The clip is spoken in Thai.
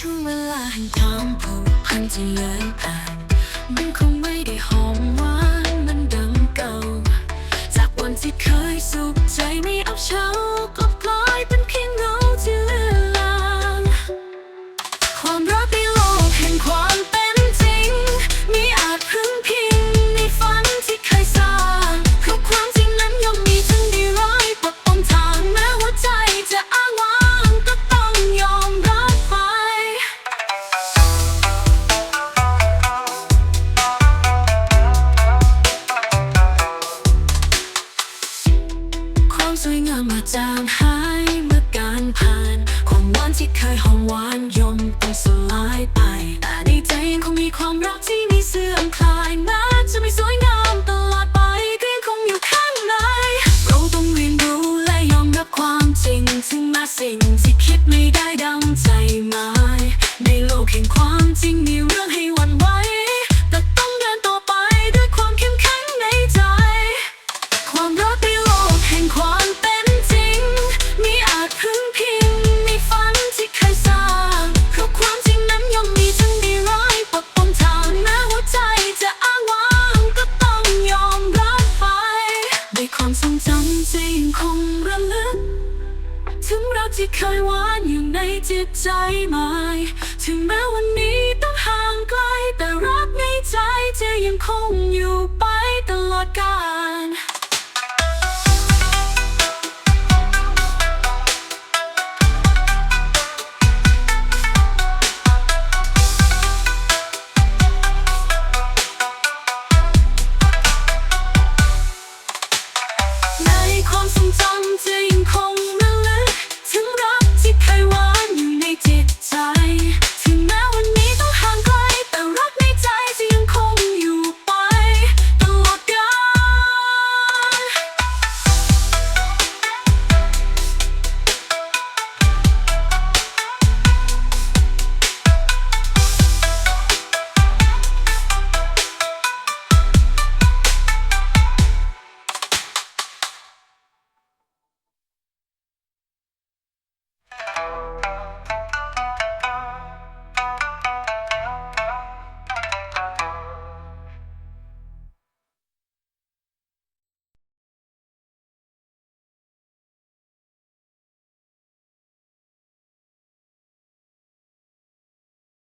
ช่วงเวลาแห่งความผูกพันจะเลิกอ่านมันคง ความสวยงามมาจางหายเมื่อการผ่าน ความหวานที่เคยหอมหวานยมต้องสลายไป แต่ในใจยังคงมีความรักที่ม่เสื่อมคลายแม้จะไม่สวยงามตลอดไปก็ยังคงอยู่ข้างใน เราต้องเรียนรู้และยอมรับความจริงถึงแม้สิ่งที่คิดไม่ได้ดังใจมา กที่เคยหวานอยู่ในจิตใจใหม่ถึงแม้วันนี้ต้องห่างไกล แต่รักในใจจะยังคงอยู่ไปตลอดกาล